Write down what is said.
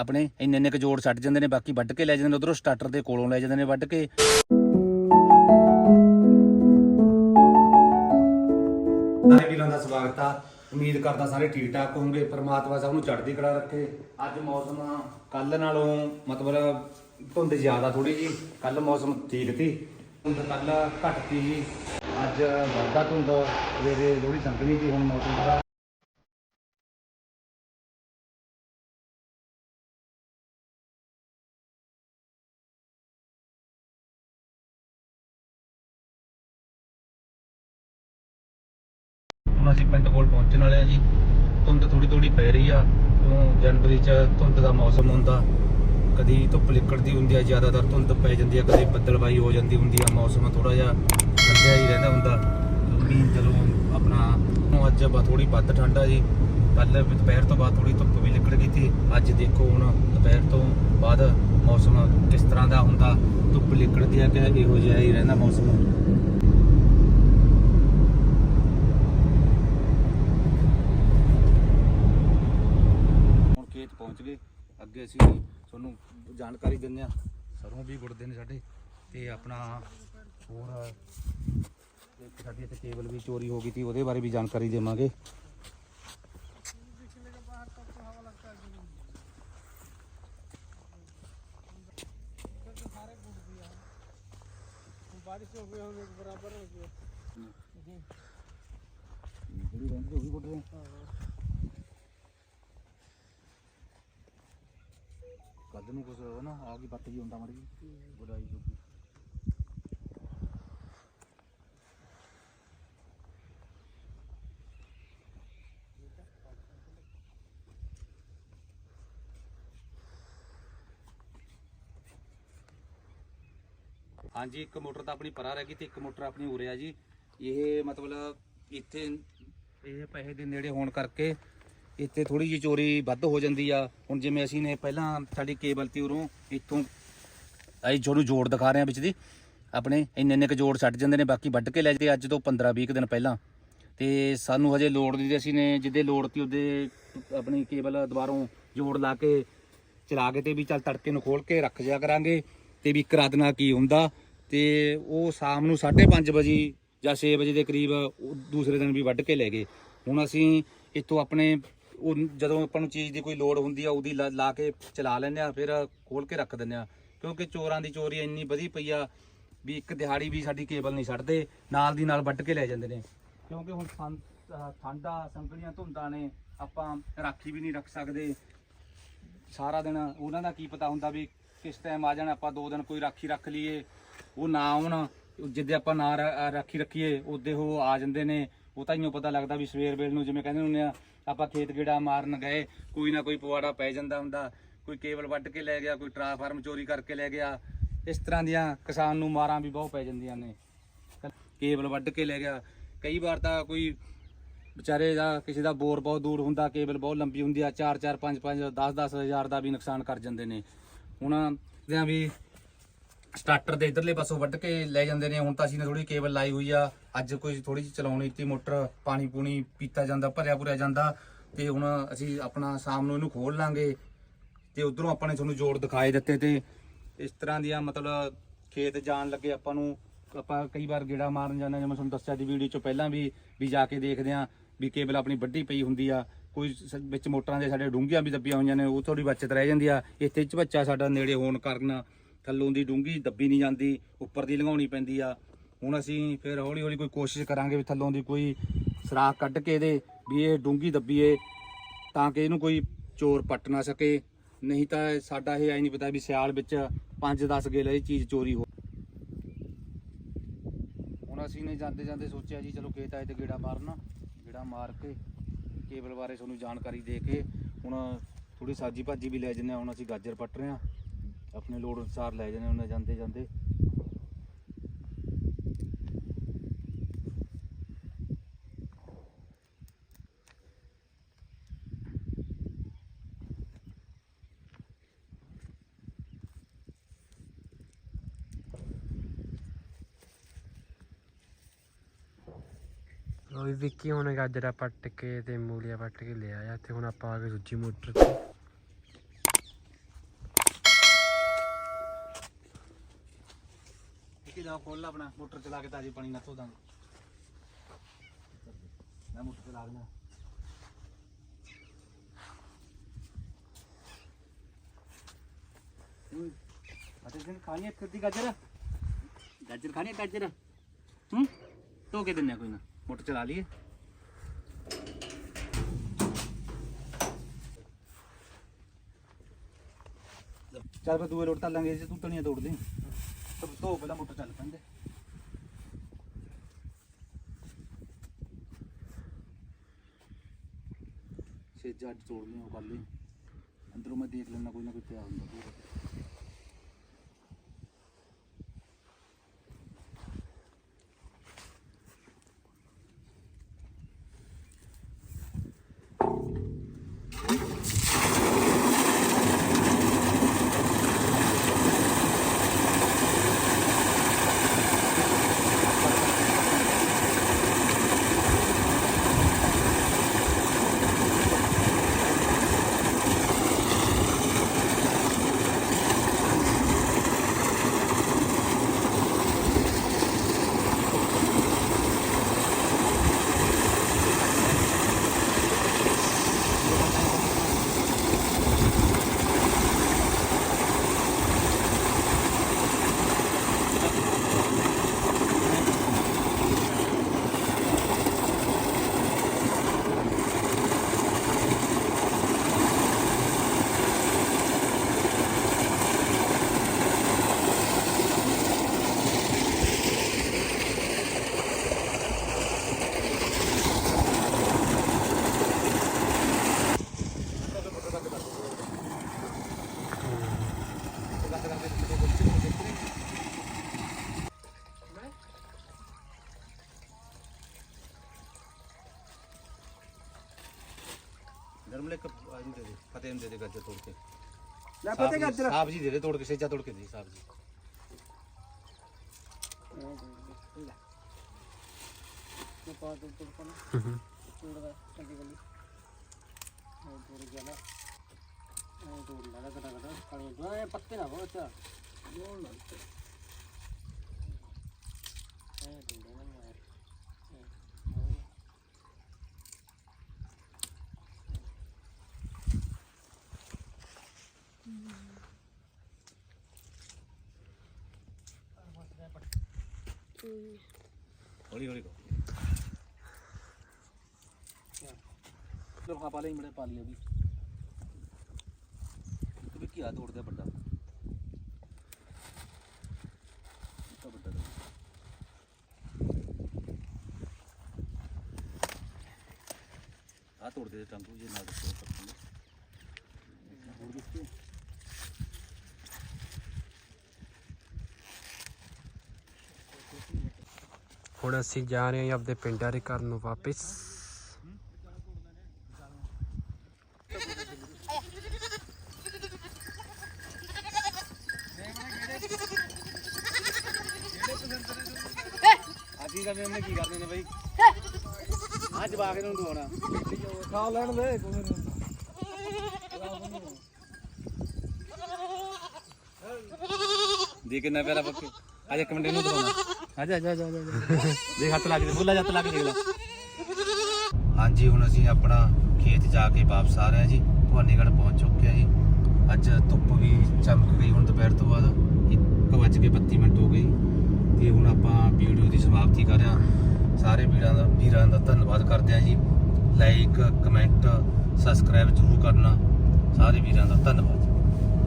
ਆਪਣੇ ਇੰਨੇ ਇੰਨੇ ਕੁ ਜੋੜ ਛੱਡ ਜਾਂਦੇ ਨੇ, ਬਾਕੀ ਵੱਢ ਕੇ ਲੈ ਜਾਂਦੇ ਨੇ, ਉਧਰੋਂ ਸਟਾਰਟਰ ਦੇ ਕੋਲੋਂ ਲੈ ਜਾਂਦੇ ਨੇ ਵੱਢ ਕੇ। ਸਾਰੇ ਵੀਰਾਂ ਦਾ ਸਵਾਗਤ ਆ। ਉਮੀਦ ਕਰਦਾ ਸਾਰੇ ਠੀਕ ਠਾਕ ਹੋਵੋਗੇ। ਪ੍ਰਮਾਤਮਾ ਸਭ ਨੂੰ ਚੜ੍ਹਦੀ ਕਲਾ ਰੱਖੇ। ਅੱਜ ਮੌਸਮ ਕੱਲ ਨਾਲੋਂ ਮਤਲਬ ਧੁੰਦ ਜ਼ਿਆਦਾ ਥੋੜੀ ਜੀ। ਕੱਲ ਮੌਸਮ ਠੀਕ ਸੀ। ਧੁੰਦ ਕੱਲ ਘੱਟ ਸੀ ਜੀ। ਅੱਜ ਵੱਧਾ ਧੁੰਦ, ਸਵੇਰੇ ਥੋੜੀ ਸੰਘਣੀ ਸੀ, ਹੁਣ ਮੌਸਮ ਥੋੜਾ ਹੁਣ ਅਸੀਂ ਪਿੰਡ ਕੋਲ ਪਹੁੰਚਣ ਵਾਲੇ ਆ ਜੀ। ਧੁੰਦ ਥੋੜੀ ਥੋੜੀ ਪੈ ਰਹੀ ਆ। ਕਿਉਂ? ਜਨਵਰੀ ਚ ਧੁੰਦ ਦਾ ਮੌਸਮ ਹੁੰਦਾ। ਕਦੀ ਧੁੱਪ ਲਿਕੜਦੀ ਹੁੰਦੀ ਆ, ਜ਼ਿਆਦਾਤਰ ਧੁੰਦ ਪੈ ਜਾਂਦੀ ਆ। ਕਦੇ ਬੱਦਲਬਾਈ ਹੋ ਜਾਂਦੀ ਹੁੰਦੀ ਆ, ਮੌਸਮ ਥੋੜਾ ਜਿਹਾ ਠੰਡਿਆ ਹੀ ਰਹਿੰਦਾ ਹੁੰਦਾ। ਵੀ ਚਲੋ ਆਪਣਾ ਹੁਣ ਅੱਜ ਬਾ ਥੋੜੀ ਵੱਧ ਠੰਡ ਆ ਜੀ। ਕੱਲ ਦੁਪਹਿਰ ਤੋਂ ਬਾਅਦ ਥੋੜੀ ਧੁੱਪ ਵੀ ਨਿਕਲ ਗਈ ਸੀ। ਅੱਜ ਦੇਖੋ ਹੁਣ ਦੁਪਹਿਰ ਤੋਂ ਬਾਅਦ ਮੌਸਮ ਕਿਸ ਤਰ੍ਹਾਂ ਦਾ ਹੁੰਦਾ। ਧੁੱਪ ਲਿਕੜਦੀ ਆ ਕਿ ਇਹੋ ਜਿਹਾ ਹੀ ਰਹਿੰਦਾ ਮੌਸਮ। ਪਹੁੰਚ ਗਏ ਅੱਗੇ ਅਸੀਂ ਤੁਹਾਨੂੰ ਜਾਣਕਾਰੀ ਦਿੰਦੇ ਆ ਸਰੋਂ ਵੀ ਗੁੜਦੇ ਨੇ ਸਾਡੇ ਤੇ ਆਪਣਾ ਹੋਰ ਇੱਕ ਸਾਡੀ ਇੱਥੇ ਕੇਬਲ ਵੀ ਚੋਰੀ ਹੋ ਗਈ ਸੀ ਉਹਦੇ ਬਾਰੇ ਵੀ ਜਾਣਕਾਰੀ ਦੇਵਾਂਗੇ बारिश हो गई होगी बराबर हो गया ਕੱਲ ਨੂੰ ਕੁਝ ਨਾ ਆ ਗਈ ਬੱਤ ਜੀ ਹੁੰਦਾ ਮੜੀ ਗੁਡਾਈ ਜੋਗੀ ਹਾਂਜੀ ਇੱਕ ਮੋਟਰ ਤਾਂ ਆਪਣੀ ਪਰਾਂ ਰਹਿ ਗਈ ਤੇ ਇੱਕ ਮੋਟਰ ਆਪਣੀ ਉਰੇ ਆ ਜੀ। ਇਹ ਮਤਲਬ ਇੱਥੇ ਇਹ ਪੈਸੇ ਦੇ ਨੇੜੇ ਹੋਣ ਕਰਕੇ ਇੱਥੇ ਥੋੜੀ ਜਿਹੀ ਚੋਰੀ ਵੱਧ ਹੋ ਜਾਂਦੀ ਆ। ਹੁਣ ਜਿਵੇਂ ਅਸੀਂ ਨੇ ਪਹਿਲਾਂ ਸਾਡੀ ਕੇਬਲ ਤੇ ਉਰੋਂ ਇੱਥੋਂ ਅਸੀਂ ਤੁਹਾਨੂੰ ਜੋੜ ਦਿਖਾ ਰਹੇ ਆ ਵਿੱਚ ਦੀ। ਆਪਣੇ ਇੰਨੇ ਇੰਨੇ ਕੁ ਜੋੜ ਛੱਡ ਜਾਂਦੇ ਨੇ, ਬਾਕੀ ਵੱਢ ਕੇ ਲੈ ਜਾਂਦੇ ਅੱਜ ਤੋਂ 15 20 ਦਿਨ ਪਹਿਲਾਂ। ਤੇ ਸਾਨੂੰ ਹਜੇ ਲੋੜ ਨਹੀਂ ਤੇ ਅਸੀਂ ਨੇ ਜਿੱਦੇ ਲੋੜ ਤੀ ਉਹਦੇ ਆਪਣੀ ਕੇਬਲ ਦੁਬਾਰੋਂ ਜੋੜ ਲਾ ਕੇ ਚਲਾ ਕੇ ਤੇ ਵੀ ਚੱਲ ਤੜਕੇ ਨੂੰ ਖੋਲ ਕੇ ਰੱਖ ਜਾ ਕਰਾਂਗੇ ਤੇ ਵੀ ਇੱਕ ਕੀ ਹੁੰਦਾ। ਤੇ ਉਹ ਸ਼ਾਮ ਨੂੰ 5:30 ਵਜੇ ਜਾਂ 6 ਵਜੇ ਦੇ ਕਰੀਬ ਦੂਸਰੇ ਦਿਨ ਵੀ ਵੱਢ ਕੇ ਲੈ ਗਏ। ਹੁਣ ਅਸੀਂ ਇੱਥੋਂ ਆਪਣੇ ਉਹ ਜਦੋਂ ਆਪਾਂ ਨੂੰ ਚੀਜ਼ ਦੀ ਕੋਈ ਲੋੜ ਹੁੰਦੀ ਆ, ਉਹਦੀ ਲਾ ਲਾ ਕੇ ਚਲਾ ਲੈਂਦੇ ਆ, ਫਿਰ ਖੋਲ ਕੇ ਰੱਖ ਦਿੰਦੇ ਆ। ਕਿਉਂਕਿ ਚੋਰਾਂ ਦੀ ਚੋਰੀ ਇੰਨੀ ਵਧੀ ਪਈ ਆ ਵੀ ਇੱਕ ਦਿਹਾੜੀ ਵੀ ਸਾਡੀ ਕੇਬਲ ਨਹੀਂ ਛੱਡਦੇ, ਨਾਲ ਦੀ ਨਾਲ ਵੱਢ ਕੇ ਲੈ ਜਾਂਦੇ ਨੇ। ਕਿਉਂਕਿ ਹੁਣ ਠੰ- ਅਹ ਠੰਡਾ ਸੰਗਲੀਆਂ ਧੁੰਦਾਂ ਨੇ, ਆਪਾਂ ਰਾਖੀ ਵੀ ਨਹੀਂ ਰੱਖ ਸਕਦੇ। ਸਾਰਾ ਦਿਨ ਉਹਨਾਂ ਦਾ ਕੀ ਪਤਾ ਹੁੰਦਾ ਵੀ ਕਿਸ ਟਾਈਮ ਆ ਜਾਣ, ਆਪਾਂ ਦੋ ਦਿਨ ਕੋਈ ਰਾਖੀ ਰੱਖ ਲਈਏ, ਉਹ ਨਾ ਆਉਣ, ਜਿੱਦੇ ਆਪਾਂ ਨਾ ਰਾ- ਰਾਖੀ ਰੱਖੀਏ, ਉਹਦੇ ਉਹ ਆ ਜਾਂਦੇ ਨੇ। ਉਹ ਤਾਂ ਇਉਂ ਪਤਾ ਲੱਗਦਾ ਵੀ ਸਵੇਰ ਵੇਲੇ ਨੂੰ ਜਿਵੇਂ ਕਹਿੰਦੇ ਹੁੰਦੇ ਆ ਆਪਾਂ ਖੇਤ ਗੇੜਾ ਮਾਰਨ ਗਏ, ਕੋਈ ਨਾ ਕੋਈ ਪਵਾੜਾ ਪੈ ਜਾਂਦਾ ਹੁੰਦਾ, ਕੋਈ ਕੇਬਲ ਵੱਢ ਕੇ ਲੈ ਗਿਆ, ਕੋਈ ਟਰਾਂਸਫਾਰਮ ਚੋਰੀ ਕਰਕੇ ਲੈ ਗਿਆ। ਇਸ ਤਰ੍ਹਾਂ ਦੀਆਂ ਕਿਸਾਨ ਨੂੰ ਮਾਰਾਂ ਵੀ ਬਹੁਤ ਪੈ ਜਾਂਦੀਆਂ ਨੇ। ਕੇਬਲ ਵੱਢ ਕੇ ਲੈ ਗਿਆ। ਕਈ ਵਾਰ ਤਾਂ ਕੋਈ ਵਿਚਾਰੇ ਦਾ ਕਿਸੇ ਦਾ ਬੋਰ ਬਹੁਤ ਦੂਰ ਹੁੰਦਾ, ਕੇਬਲ ਬਹੁਤ ਲੰਬੀ ਹੁੰਦੀ ਆ 4 4 5 5 10 10 ਹਜ਼ਾਰ ਦਾ ਵੀ ਨੁਕਸਾਨ ਕਰ ਜਾਂਦੇ ਨੇ। ਹੁਣ ਜਿਵੇਂ ਵੀ ਸਟਾਰਟਰ ਦੇ ਇਧਰਲੇ ਪਾਸੋਂ ਵੱਢ ਕੇ ਲੈ ਜਾਂਦੇ ਨੇ। ਹੁਣ ਤਾਂ ਅਸੀਂ ਨੇ ਥੋੜੀ ਕੇਬਲ ਲਾਈ ਹੋਈ ਆ। ਅੱਜ ਕੋਈ ਥੋੜੀ ਜਿਹੀ ਚਲਾਉਣੀ ਦਿੱਤੀ ਮੋਟਰ ਪਾਣੀ ਪੂਣੀ ਪੀਤਾ ਜਾਂਦਾ ਭਰਿਆ ਭੁਰਿਆ ਜਾਂਦਾ। ਤੇ ਹੁਣ ਅਸੀਂ ਆਪਣਾ ਸ਼ਾਮ ਨੂੰ ਇਹਨੂੰ ਖੋਲ ਲਾਂਗੇ। ਤੇ ਉਧਰੋਂ ਆਪਾਂ ਨੇ ਤੁਹਾਨੂੰ ਜੋੜ ਦਿਖਾਏ ਦਿੱਤੇ ਤੇ ਇਸ ਤਰ੍ਹਾਂ ਦੀਆਂ ਮਤਲਬ ਖੇਤ ਜਾਣ ਲੱਗੇ ਆਪਾਂ ਨੂੰ। ਆਪਾਂ ਕਈ ਵਾਰ ਗੇੜਾ ਮਾਰਨ ਜਾਂਦੇ ਹਾਂ, ਜਿਵੇਂ ਤੁਹਾਨੂੰ ਦੱਸਿਆ ਦੀ ਵੀਡੀਓ ਚ ਪਹਿਲਾਂ ਵੀ ਵੀ ਜਾ ਕੇ ਦੇਖਦੇ ਆ ਵੀ ਕੇਬਲ ਆਪਣੀ ਵੱਡੀ ਪਈ ਹੁੰਦੀ ਆ। ਕੋਈ ਸ- ਵਿੱਚ ਮੋਟਰਾਂ ਦੇ ਸਾਡੇ ਡੂੰਘੀਆਂ ਵੀ ਦੱਬੀਆਂ ਹੋਈਆਂ ਨੇ ਉਹ ਥੋੜੀ ਬਚਤ ਰਹਿ ਜਾਂਦੀ ਆ। ਇੱਥੇ ਚ ਬੱਚਾ ਸਾਡਾ ਨੇੜੇ ਹੋਣ ਕਾਰਨ ਥੱਲੋਂ ਦੀ ਡੂੰਘੀ ਦੱਬੀ ਨਹੀਂ ਜਾਂਦੀ, ਉੱਪਰ ਦੀ ਲੰਘਾਉਣੀ ਪੈਂਦੀ ਆ। ਹੁਣ ਅਸੀਂ ਫਿਰ ਹੌਲੀ ਹੌਲੀ ਕੋਈ ਕੋਸ਼ਿਸ਼ ਕਰਾਂਗੇ ਵੀ ਥੱਲੋਂ ਦੀ ਕੋਈ ਸਰਾਖ ਕੱਢ ਕੇ ਇਹਦੇ ਵੀ ਇਹ ਡੂੰਘੀ ਦੱਬੀਏ, ਤਾਂ ਕਿ ਇਹਨੂੰ ਕੋਈ ਚੋਰ ਪੱਟ ਨਾ ਸਕੇ। ਨਹੀਂ ਤਾਂ ਸਾਡਾ ਇਹ ਆਈ ਨਹੀਂ ਪਤਾ ਵੀ ਸਿਆਲ ਵਿੱਚ 5-10 ਗੇਲ ਇਹ ਚੀਜ਼ ਚੋਰੀ ਹੋ ਹੁਣ ਅਸੀਂ ਨੇ ਜਾਂਦੇ ਜਾਂਦੇ ਸੋਚਿਆ ਜੀ, ਚਲੋ ਖੇਤ ਆਏ ਤੇ ਗੇੜਾ ਮਾਰਨਾ, ਗੇੜਾ ਮਾਰ ਕੇ ਕੇਬਲ ਬਾਰੇ ਤੁਹਾਨੂੰ ਜਾਣਕਾਰੀ ਦੇ ਕੇ ਹੁਣ ਥੋੜੀ ਸਾਜੀ ਭਾਜੀ ਵੀ ਲੈ ਜੰਨੇ ਹੁਣ ਅਸੀਂ ਗਾਜਰ ਪੱਟ ਰਹੇ ਹਾਂ। ਆਪਣੇ ਲੋੜ ਅਨੁਸਾਰ ਲੈ ਜਾਣੇ ਉਹਨਾਂ ਜਾਂਦੇ ਜਾਂਦੇ। ਉਹ ਵੀ ਵਿੱਕੀ ਹੁਣ ਗਾਜਰਾ ਪੱਟ ਕੇ ਤੇ ਮੂਲੀਆਂ ਪੱਟ ਕੇ ਲਿਆ ਆ। ਤੇ ਹੁਣ ਆਪਾਂ ਆ ਗਏ ਦੂਜੀ ਮੋਟਰ ਤੇ। ਟੈਂਕੀ ਦਾ ਖੋਲ ਆਪਣਾ, ਮੋਟਰ ਚਲਾ ਕੇ ਤਾਜੀ ਪਾਣੀ ਨਾਲ ਧੋ ਦਾਂਗੇ ਮੈਂ ਮੋਟਰ ਚਲਾ ਦੇਣਾ ਅਤੇ ਜਿੰਨ ਖਾਣੀ ਹੈ ਫਿਰਦੀ ਗਾਜਰ? ਗਾਜਰ ਖਾਣੀ ਹੈ ਗਾਜਰ? ਹੂੰ, ਧੋ ਕੇ ਦਿੰਨੇ ਕੋਈ ਨਾ, ਮੋਟਰ ਚਲਾ ਲਈਏ। ਚੱਲ ਫਿਰ ਦੂਏ ਲੋਟ ਤਾਂ ਲਾਂਗੇ, ਜੇ ਤੂੰ ਤਣੀਆਂ ਤੋੜ ਦੇ ਤੂੰ ਧੋ ਪਹਿਲਾਂ ਮੋਟਰ ਚੱਲ ਪੈਂਦੇ। ਸੇਜਾ ਅੱਜ ਤੋੜ ਲਈ ਉਹ ਕਰ ਅੰਦਰੋਂ ਮੈਂ ਦੇਖ ਲੈਣਾ ਕੋਈ ਨਾ ਕੋਈ ਪਿਆ ਹੁੰਦਾ ਦੂਰ। ਨਰਮਲੇ ਕ ਆਜੂ ਦੇ ਦੇ ਫਤਿਹ ਨੂੰ ਦੇ ਦੇ ਗੱਜਰ ਤੋੜ ਕੇ। ਲੈ ਪਤਾ ਗੱਜਰ। ਸਾਹਿਬ ਜੀ ਦੇ ਦੇ ਤੋੜ ਕੇ ਸੇਜਾ ਤੋੜ ਕੇ ਦੇ ਸਾਹਿਬ ਜੀ ਪਾ ਦੋ ਤੁਰ ਪਾ ਤੋੜ ਦਾ ਚੰਗੀ ਗਲੀ ਉਹ ਤੋੜ ਗਿਆ ਨਾ ਉਹ ਤੋੜ ਲਾ ਲਾ ਕਟਾ ਕਟਾ ਕਾਲੀ ਦੋ ਇਹ ਪੱਤੇ ਨਾ ਬਹੁਤ ਚਾ ਜੋੜ ਲਾ ਇਹ ਤੋੜ ਨਾ ਮਾਰ ਹੌਲੀ ਹੌਲੀ ਕਰੋ। ਲੋ ਖਾ ਪਾ ਮੜੇ ਪਾ ਲਿਆ ਵੀ ਇੱਕ ਵੀ ਕੀ ਆ ਤੋੜਦਾ ਵੱਡਾ। ਤਾਂ ਵੱਡਾ ਤੋੜ। ਆਹ ਤੋੜ ਦੇ ਟੰਗੂ ਜੇ ਨਾਲ ਤੋੜ ਸਕਦੇ ਹੋਰ ਦਿੱਤੇ ਹੁਣ ਅਸੀਂ ਜਾ ਰਹੇ ਹਾਂ ਆਪਣੇ ਪਿੰਡਾਂ ਦੇ ਘਰ ਨੂੰ ਵਾਪਸ। ਅੱਜ ਦਾ ਮੈਂ ਕੀ ਕਰਦੇ ਨੇ ਬਾਈ? ਅੱਜ ਬਾਗ ਨੂੰ ਦਵਾਉਣਾ। ਖਾ ਲੈਣ ਦੇ ਦੇ ਕਿੰਨਾ ਪਿਆਰਾ ਪੱਕੇ ਅੱਜ ਇੱਕ ਮਿੰਟ ਇਹਨੂੰ ਦਵਾਉਣਾ ਆਜਾ ਆਜਾ ਆਜਾ ਦੇਖ ਹੱਥ ਲੱਗ ਦੇ ਫੁੱਲਾ ਹੱਥ ਲੱਗ ਦੇਖ ਲੈ। ਹਾਂਜੀ ਹੁਣ ਅਸੀਂ ਆਪਣਾ ਖੇਤ ਜਾ ਕੇ ਵਾਪਸ ਆ ਰਹੇ ਹਾਂ ਜੀ। ਭਵਾਨੀਗੜ੍ਹ ਪਹੁੰਚ ਚੁੱਕੇ ਹਾਂ ਜੀ। ਅੱਜ ਧੁੱਪ ਵੀ ਚਮਕ ਗਈ ਹੁਣ ਦੁਪਹਿਰ ਤੋਂ ਬਾਅਦ। 1:32 ਮਿੰਟ ਹੋ ਗਈ ਤੇ ਹੁਣ ਆਪਾਂ ਵੀਡੀਓ ਦੀ ਸਮਾਪਤੀ ਕਰ ਰਹੇ ਸਾਰੇ ਵੀਰਾਂ ਦਾ ਵੀਰਾਂ ਦਾ ਧੰਨਵਾਦ ਕਰਦੇ ਹਾਂ ਜੀ। ਲਾਈਕ ਕਮੈਂਟ ਸਬਸਕ੍ਰਾਈਬ ਜ਼ਰੂਰ ਕਰਨਾ। ਸਾਰੇ ਵੀਰਾਂ ਦਾ ਧੰਨਵਾਦ।